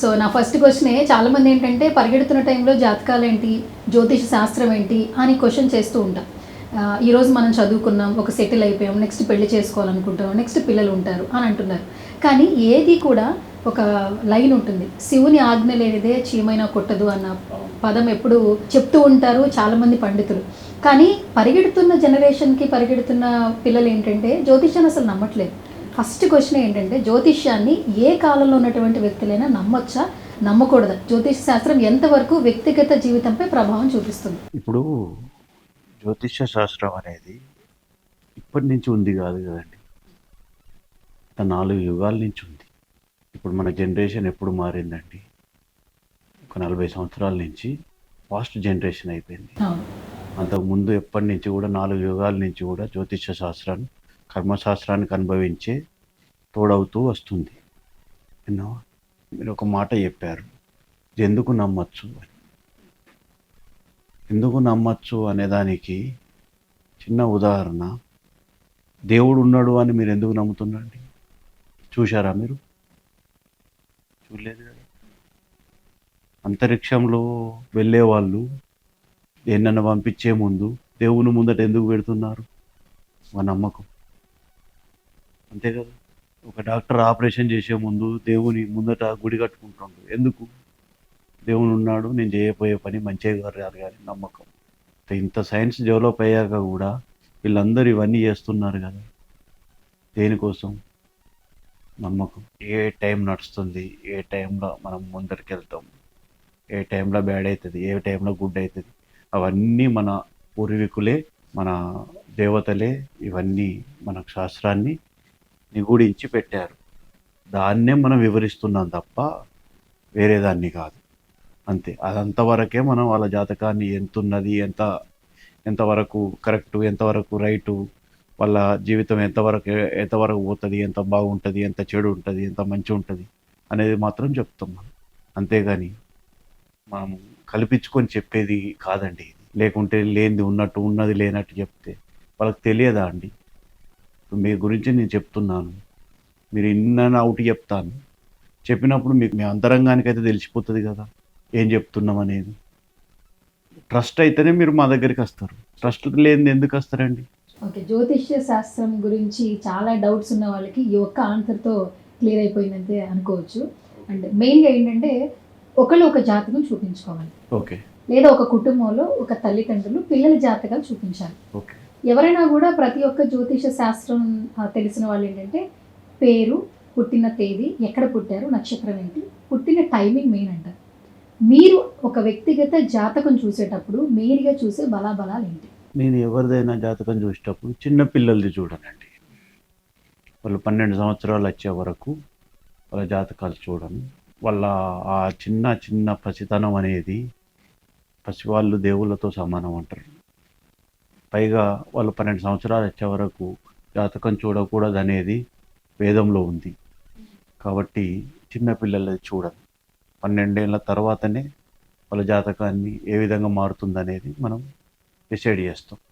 So నా first క్వశ్చనే చాలామంది ఏంటంటే పరిగెడుతున్న టైంలో జాతకాలు ఏంటి జ్యోతిష శాస్త్రం ఏంటి అని క్వశ్చన్ చేస్తూ ఉంటాం. ఈరోజు మనం చదువుకున్నాం ఒక సెటిల్ అయిపోయాం నెక్స్ట్ పెళ్ళి చేసుకోవాలనుకుంటున్నాం నెక్స్ట్ పిల్లలు ఉంటారు అని అంటున్నారు. కానీ ఏది కూడా ఒక లైన్ ఉంటుంది. శివుని ఆజ్ఞ లేనిదే చీమైనా కొట్టదు అన్న పదం ఎప్పుడు చెప్తూ ఉంటారు చాలామంది పండితులు. కానీ పరిగెడుతున్న జనరేషన్కి పరిగెడుతున్న పిల్లలు ఏంటంటే జ్యోతిష్యాన్ని అసలు నమ్మట్లేదు. ఫస్ట్ క్వశ్చన్ ఏంటంటే జ్యోతిష్యాన్ని ఏ కాలంలో ఉన్నటువంటి వ్యక్తులైనా నమ్మొచ్చా? నమ్మకూడదా? జ్యోతిష్ శాస్త్రం ఎంతవరకు వ్యక్తిగత జీవితంపై ప్రభావం చూపిస్తుంది? ఇప్పుడు జ్యోతిష్య శాస్త్రం అనేది ఇప్పటి నుంచి ఉంది కాదు కదండి. గత నాలుగు యుగాల నుంచి ఉంది. ఇప్పుడు మన జనరేషన్ ఎప్పుడు మారిందండి? ఒక నలభై సంవత్సరాల నుంచి ఫాస్ట్ జనరేషన్ అయిపోయింది. అంతకుముందు ఎప్పటి నుంచి కూడా నాలుగు యుగాల నుంచి కూడా జ్యోతిష్య శాస్త్రాన్ని కర్మశాస్త్రానికి అనుభవించే తోడవుతూ వస్తుంది. మీరు ఒక మాట చెప్పారు. ఇది ఎందుకు నమ్మచ్చు? అని. ఎందుకు నమ్మచ్చు? అనేదానికి చిన్న ఉదాహరణ దేవుడు ఉన్నాడు అని మీరు ఎందుకు నమ్ముతున్నారండి? చూశారా మీరు? చూడలేదు కదా. అంతరిక్షంలో వెళ్ళే వాళ్ళు దేన్నన్నా పంపించే ముందు దేవుని ముందట ఎందుకు పెడుతున్నారు? మా నమ్మకం. అంతే కదా? ఒక డాక్టర్ ఆపరేషన్ చేసే ముందు దేవుని ముందట గుడి కట్టుకుంటుండు ఎందుకు? దేవుని ఉన్నాడు నేను చేయబోయే పని మంచిగా కానీ నమ్మకం. ఇంత సైన్స్ డెవలప్ అయ్యాక కూడా వీళ్ళందరూ ఇవన్నీ చేస్తున్నారు కదా? దేనికోసం? నమ్మకం. ఏ టైం నడుస్తుంది ఏ టైంలో మనం ముందరికి వెళ్తాం ఏ టైంలో బ్యాడ్ అవుతుంది ఏ టైంలో గుడ్ అవుతుంది అవన్నీ మన పూర్వీకులే మన దేవతలే ఇవన్నీ మన శాస్త్రాన్ని నిగూడించి పెట్టారు దాన్నే మనం వివరిస్తున్నాం తప్ప వేరే దాన్ని కాదు. అంతే. అదంతవరకే మనం వాళ్ళ జాతకాన్ని ఎంత ఉన్నది ఎంత ఎంతవరకు కరెక్టు ఎంతవరకు రైటు వాళ్ళ జీవితం ఎంతవరకు ఎంతవరకు పోతుంది ఎంత బాగుంటుంది ఎంత చెడు ఉంటుంది ఎంత మంచి ఉంటుంది అనేది మాత్రం చెప్తాం మనం. అంతేగాని మనం కల్పించుకొని చెప్పేది కాదండి ఇది. లేకుంటే లేనిది ఉన్నట్టు ఉన్నది లేనట్టు చెప్తే వాళ్ళకి తెలియదా అండి? మీ గురించి నేను చెప్తున్నాను. మీరు ఇన్న అవుట్ చెప్తాను. చెప్పినప్పుడు మీకు మీ అంతరంగానికి అయితే తెలిసిపోతుంది కదా. ఏం చెప్తున్నాం అనేది. ట్రస్ట్ అయితేనే మీరు మా దగ్గరికి వస్తారు. ట్రస్ట్ లేనిది ఎందుకు వస్తారండి? ఓకే జ్యోతిష్య శాస్త్రం గురించి చాలా డౌట్స్ ఉన్న వాళ్ళకి ఈ ఒక్క ఆన్సర్తో క్లియర్ అయిపోయిందంటే అనుకోవచ్చు. అండ్ మెయిన్గా ఏంటంటే ఒకళ్ళు ఒక జాతకం చూపించుకోవాలి. ఓకే. లేదా ఒక కుటుంబంలో ఒక తల్లిదండ్రులు పిల్లల జాతకాలు చూపించాలి. ఓకే. ఎవరైనా కూడా ప్రతి ఒక్క జ్యోతిష శాస్త్రం తెలిసిన వాళ్ళు ఏంటంటే పేరు పుట్టిన తేదీ ఎక్కడ పుట్టారు నక్షత్రం ఏంటి పుట్టిన టైమింగ్ మెయిన్ అంటారు మీరు ఒక వ్యక్తిగత జాతకం చూసేటప్పుడు మెయిన్గా చూసే బలాబలాలు ఏంటి? నేను ఎవరిదైనా జాతకం చూసేటప్పుడు చిన్న పిల్లలది చూడనండి. వాళ్ళు పన్నెండు సంవత్సరాలు వచ్చే వరకు వాళ్ళ జాతకాలు చూడను. వాళ్ళ ఆ చిన్న చిన్న పసితనం అనేది పసివాళ్ళు దేవుళ్ళతో సమానం అంటారు. పైగా వాళ్ళు పన్నెండు సంవత్సరాలు వచ్చే వరకు జాతకం చూడకూడదు అనేది వేదంలో ఉంది. కాబట్టి చిన్నపిల్లలు పిల్లలది పన్నెండేళ్ళ తర్వాతనే వాళ్ళ జాతకాన్ని ఏ విధంగా మారుతుందనేది మనం డిసైడ్ చేస్తాం.